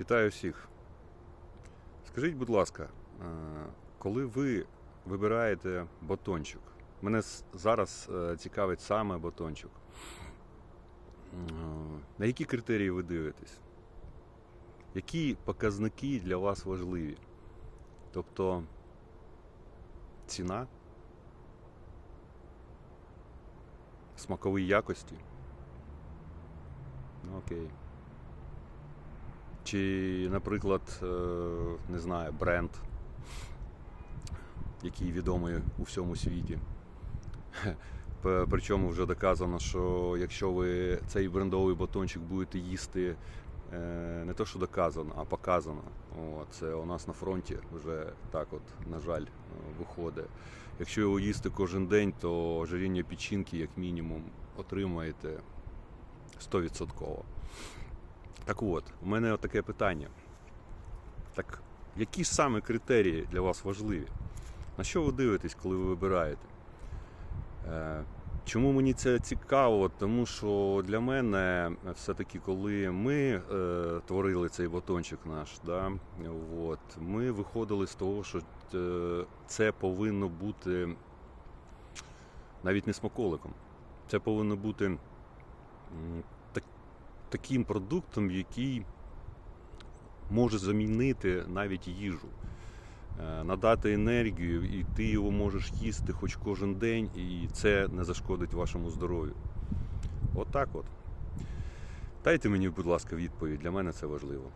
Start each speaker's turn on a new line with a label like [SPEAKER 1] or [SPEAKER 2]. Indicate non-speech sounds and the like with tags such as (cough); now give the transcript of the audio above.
[SPEAKER 1] Вітаю всіх. Скажіть, будь ласка, е, коли ви вибираєте батончик, мене зараз е, цікавить саме батончик. Е, На які критерії ви дивитесь? Які показники для вас важливі? Тобто ціна, смакові якості? Ну, окей. Чи, наприклад, е, не знаю, бренд, який відомий у всьому світі. (laughs) Причому вже доказано, що якщо ви цей брендовий батончик будете їсти, е, не то, що доказано, а показано. О, це у нас на фронті вже так от, на жаль, виходить. Якщо його їсти кожен день, то ожиріння печінки, як мінімум, отримаєте 100%. Так от, у мене таке питання. Так, які саме критерії для вас важливі? На що ви дивитесь, коли ви вибираєте? Е, Чому мені це цікаво? Тому що для мене все-таки, коли ми е, творили цей батончик наш, да, от, ми виходили з того, що е, це повинно бути навіть не смаколиком. Це повинно бути таким продуктом, який може замінити навіть їжу, е, надати енергію, і ти його можеш їсти хоч кожен день, і це не зашкодить вашому здоров'ю. Отак от. Дайте мені, будь ласка, відповідь. Для мене це важливо.